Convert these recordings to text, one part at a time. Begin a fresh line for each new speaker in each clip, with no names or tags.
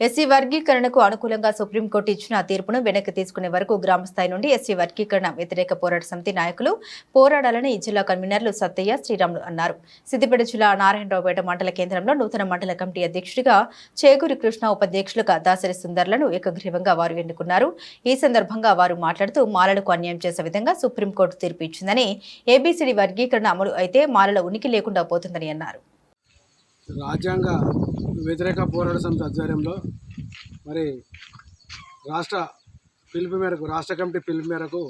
SC వర్గీకరణకు అనుకూలంగా supreme court ఇచ్చిన తీర్పును వెనక్కి తీసుకునే వరకు గ్రామ స్థాయి నుండి ఎస్సీ వర్గీకరణ వ్యతిరేక పోరాట సమితి నాయకులు పోరాడాలని జిల్లా కన్వీనర్లు సత్తయ్య శ్రీరాములు అన్నారు. సిద్దిపేట జిల్లా నారాయణరావుపేట మండల కేంద్రంలో నూతన మండల కమిటీ అధ్యక్షుడిగా చేకూరి కృష్ణ ఉపాధ్యక్షులుగా దాసరి సుందర్లను ఏకగ్రీవంగా వారు ఎన్నుకున్నారు. ఈ సందర్భంగా వారు మాట్లాడుతూ మాలలకు అన్యాయం చేసే విధంగా సుప్రీంకోర్టు తీర్పు ఇచ్చిందని ఏబీసీడీ వర్గీకరణ అమలు అయితే మాలల ఉనికి లేకుండా పోతుందని అన్నారు.
రాజ్యాంగ వ్యతిరేక పోరాట సమితి ఆధ్వర్యంలో మరి రాష్ట్ర పిలుపు మేరకు రాష్ట్ర కమిటీ పిలుపు మేరకు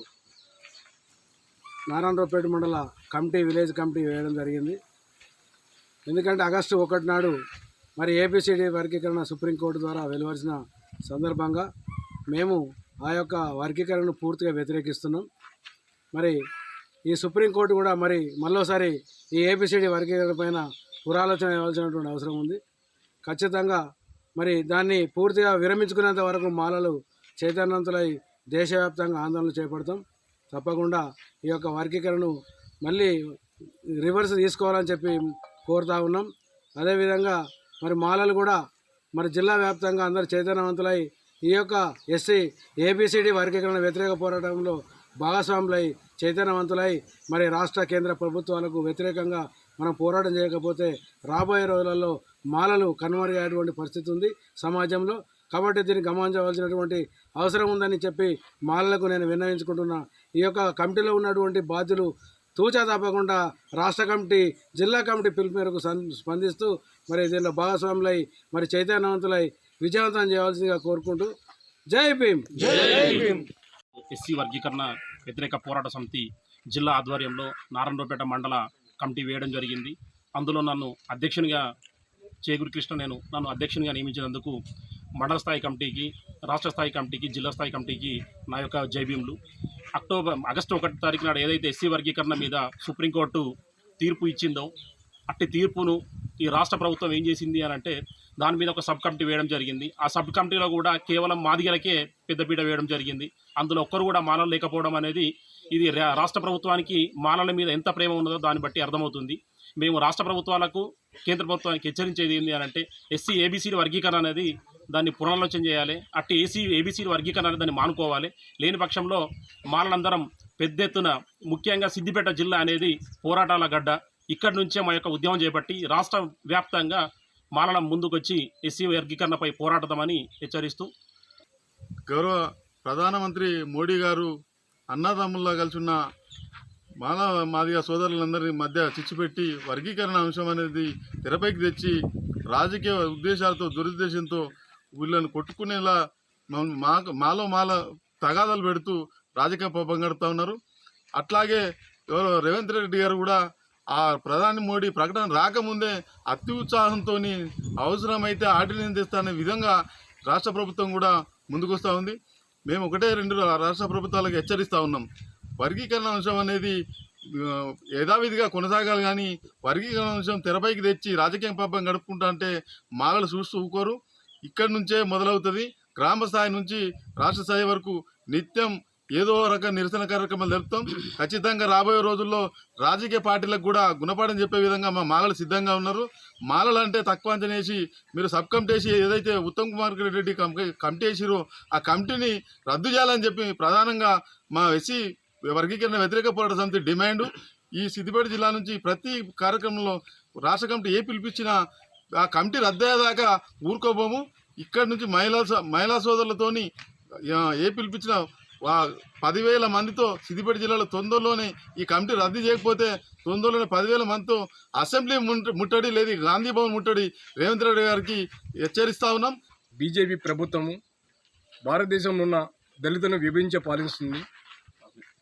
నారాయణరావుపేట మండల కమిటీ విలేజ్ కమిటీ వేయడం జరిగింది. ఎందుకంటే ఆగస్టు ఒకటి నాడు మరి ఏపీసీడీ వర్గీకరణ సుప్రీంకోర్టు ద్వారా వెలువరిచిన సందర్భంగా మేము ఆ యొక్క వర్గీకరణను పూర్తిగా వ్యతిరేకిస్తున్నాం. మరి ఈ సుప్రీంకోర్టు కూడా మరి మళ్ళోసారి ఈ ఏపీసీడీ వర్గీకరణ పైన పురాలోచన ఇవ్వాల్సినటువంటి అవసరం ఉంది. ఖచ్చితంగా మరి దాన్ని పూర్తిగా విరమించుకునేంత వరకు మాలలు చైతన్యవంతులై దేశవ్యాప్తంగా ఆందోళన చేపడతాం. తప్పకుండా ఈ యొక్క వర్గీకరణను మళ్ళీ రివర్స్ తీసుకోవాలని చెప్పి కోరుతా ఉన్నాం. అదేవిధంగా మరి మాలలు కూడా మరి జిల్లా వ్యాప్తంగా అందరు చైతన్యవంతులై ఈ యొక్క ఎస్సీ ఏబిసిడి వర్గీకరణ వ్యతిరేక పోరాటంలో భాగస్వాములై చైతన్యవంతులై మరి రాష్ట్ర కేంద్ర ప్రభుత్వాలకు వ్యతిరేకంగా మనం పోరాటం చేయకపోతే రాబోయే రోజులలో మాలలు కనుమరుగయ్యేటువంటి పరిస్థితి ఉంది సమాజంలో. కాబట్టి దీన్ని గమనించవలసినటువంటి అవసరం ఉందని చెప్పి మాలలకు నేను విన్నవించుకుంటున్నా. ఈ యొక్క కమిటీలో ఉన్నటువంటి బాధ్యులు తూచా తప్పకుండా రాష్ట్ర కమిటీ జిల్లా కమిటీ పిలుపు మేరకు స్పందిస్తూ మరి దీనిలో భాగస్వాములై మరి చైతన్యవంతులై విజయవంతం చేయవలసిందిగా కోరుకుంటూ జై భీమ్!
ఎస్సీ వర్గీకరణ వ్యతిరేక పోరాట సమితి జిల్లా ఆధ్వర్యంలో నారాయణరావుపేట మండల కమిటీ వేయడం జరిగింది. అందులో నన్ను అధ్యక్షునిగా చేగురి కృష్ణ నేను నన్ను అధ్యక్షునిగా నియమించినందుకు మండల స్థాయి కమిటీకి రాష్ట్ర స్థాయి కమిటీకి జిల్లా స్థాయి కమిటీకి నా యొక్క జైభీములు. అక్టోబర్ ఆగస్టు ఒకటి తారీఖు నాడు ఏదైతే ఎస్సీ వర్గీకరణ మీద సుప్రీంకోర్టు తీర్పు ఇచ్చిందో అట్టి తీర్పును ఈ రాష్ట్ర ప్రభుత్వం ఏం చేసింది అని అంటే దాని మీద ఒక సబ్ కమిటీ వేయడం జరిగింది. ఆ సబ్ కమిటీలో కూడా కేవలం మాదిగలకే పెద్దపీట వేయడం జరిగింది. అందులో ఒక్కరు కూడా మానలు లేకపోవడం అనేది ఇది రా- రాష్ట్ర ప్రభుత్వానికి మానల మీద ఎంత ప్రేమ ఉన్నదో దాన్ని బట్టి అర్థమవుతుంది. మేము రాష్ట్ర ప్రభుత్వాలకు కేంద్ర ప్రభుత్వానికి హెచ్చరించేది ఏంటి అని అంటే ఎస్సీ ఏబీసీల వర్గీకరణ అనేది దాన్ని పునరాలోచన చేయాలి. అట్టి ఏసీ ఏబీసీల వర్గీకరణ అనేది దాన్ని మానుకోవాలి. లేని పక్షంలో మానలందరం పెద్ద ఎత్తున ముఖ్యంగా సిద్దిపేట జిల్లా అనేది పోరాటాల గడ్డ. ఇక్కడి నుంచే మా యొక్క ఉద్యమం చేపట్టి రాష్ట్ర వ్యాప్తంగా మాలలం ముందుకొచ్చి ఎస్సీ వర్గీకరణపై పోరాడదామని హెచ్చరిస్తూ
గౌరవ ప్రధానమంత్రి మోడీ గారు అన్నదమ్ముల్లో కలిసి ఉన్న మానవ మాదిగ సోదరులందరి మధ్య చిచ్చుపెట్టి వర్గీకరణ అంశం అనేది తెరపైకి తెచ్చి రాజకీయ ఉద్దేశాలతో దురుద్దేశంతో వీళ్ళని కొట్టుకునేలా మాలో మాల తగాదాలు పెడుతూ రాజకీయ పాపం ఉన్నారు. అట్లాగే ఎవరో రేవంత్ రెడ్డి గారు కూడా ఆ ప్రధాని మోడీ ప్రకటన రాకముందే అతి ఉత్సాహంతో అవసరమైతే ఆర్డినెన్స్ తెస్తానే విధంగా రాష్ట్ర ప్రభుత్వం కూడా ముందుకొస్తూ ఉంది. మేము ఒకటే రెండు రాష్ట్ర ప్రభుత్వాలకు హెచ్చరిస్తూ ఉన్నాం. వర్గీకరణ అంశం అనేది యథావిధిగా కొనసాగాలి కానీ వర్గీకరణ అంశం తెరపైకి తెచ్చి రాజకీయ పాపం గడుపుకుంటా అంటే మాగలు చూస్తూ ఊకోరు. ఇక్కడి నుంచే మొదలవుతుంది. గ్రామ స్థాయి నుంచి రాష్ట్ర స్థాయి వరకు నిత్యం ఏదో రకం నిరసన కార్యక్రమాలు జరుపుతాం. ఖచ్చితంగా రాబోయే రోజుల్లో రాజకీయ పార్టీలకు కూడా గుణపాఠం చెప్పే విధంగా మా మాలలు సిద్ధంగా ఉన్నారు. మాలలు అంటే తక్కువ అంచనేసి మీరు సబ్ కమిటీ వేసి ఏదైతే ఉత్తమ్ కుమార్ రెడ్డి కమిటీ కమిటీ వేసిరో ఆ కమిటీని రద్దు చేయాలని చెప్పి ప్రధానంగా మా ఎస్సీ వర్గీకరణ వ్యతిరేక పోరాట సమితి డిమాండ్. ఈ సిద్దిపేట జిల్లా నుంచి ప్రతి కార్యక్రమంలో రాష్ట్ర కమిటీ ఏ పిలిపించినా ఆ కమిటీ రద్దయ్యేదాకా ఊరుకోబోము. ఇక్కడి నుంచి మహిళా మహిళా సోదరులతోని ఏ పిలిపించినా పదివేల మందితో సిద్దిపేట జిల్లాలో తొందరలోనే ఈ కమిటీ రద్దు చేయకపోతే తొందరలోనే పదివేల మందితో అసెంబ్లీ ముట్టడి లేదు. గాంధీ భవన్ ముట్టడి రేవంత్ రెడ్డి గారికి హెచ్చరిస్తా ఉన్నాం.
బీజేపీ ప్రభుత్వము భారతదేశంలో ఉన్న దళితులను విభజించే పాలిస్తుంది.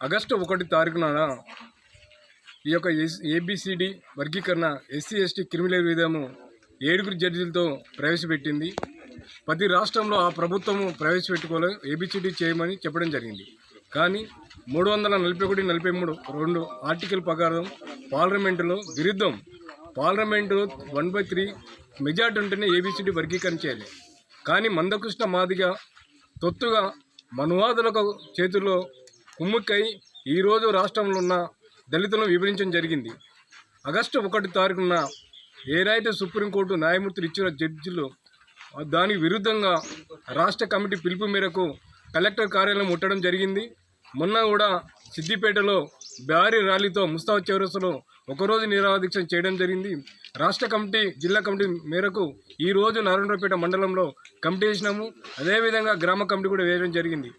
ఆగస్టు ఒకటి తారీఖున ఈ యొక్క S A B C D వర్గీకరణ ఎస్సీ ఎస్టీ క్రిమినల్ విధము ఏడుగురు జడ్జీలతో ప్రవేశపెట్టింది. ప్రతి రాష్ట్రంలో ఆ ప్రభుత్వము ప్రవేశపెట్టుకోలే ఏబిసిడి చేయమని చెప్పడం జరిగింది. కానీ మూడు వందల నలభై ఒకటి నలభై మూడు రెండు ఆర్టికల్ ప్రకారం పార్లమెంటులో విరుద్ధం. Parliament one by three majority ఉంటేనే ఏబిసిడి వర్గీకరణ చేయాలి. కానీ మందకృష్ణ మాదిగా తొత్తుగా మనువాదులకు చేతుల్లో కుమ్ముక్కై ఈరోజు రాష్ట్రంలో ఉన్న దళితులను విభజించడం జరిగింది. ఆగస్టు ఒకటి తారీఖున ఏదైతే సుప్రీంకోర్టు న్యాయమూర్తులు ఇచ్చిన జడ్జిలు దానికి విరుద్ధంగా రాష్ట్ర కమిటీ పిలుపు మేరకు కలెక్టర్ కార్యాలయం ముట్టడం జరిగింది. మొన్న కూడా సిద్దిపేటలో భారీ ర్యాలీతో ముస్తాబ్ చౌరస్లో ఒకరోజు నిరాదీక్ష చేయడం జరిగింది. రాష్ట్ర కమిటీ జిల్లా కమిటీ మేరకు ఈ రోజు నారాయణపేట మండలంలో కమిటీ వేసినాము. అదేవిధంగా గ్రామ కమిటీ కూడా వేయడం జరిగింది.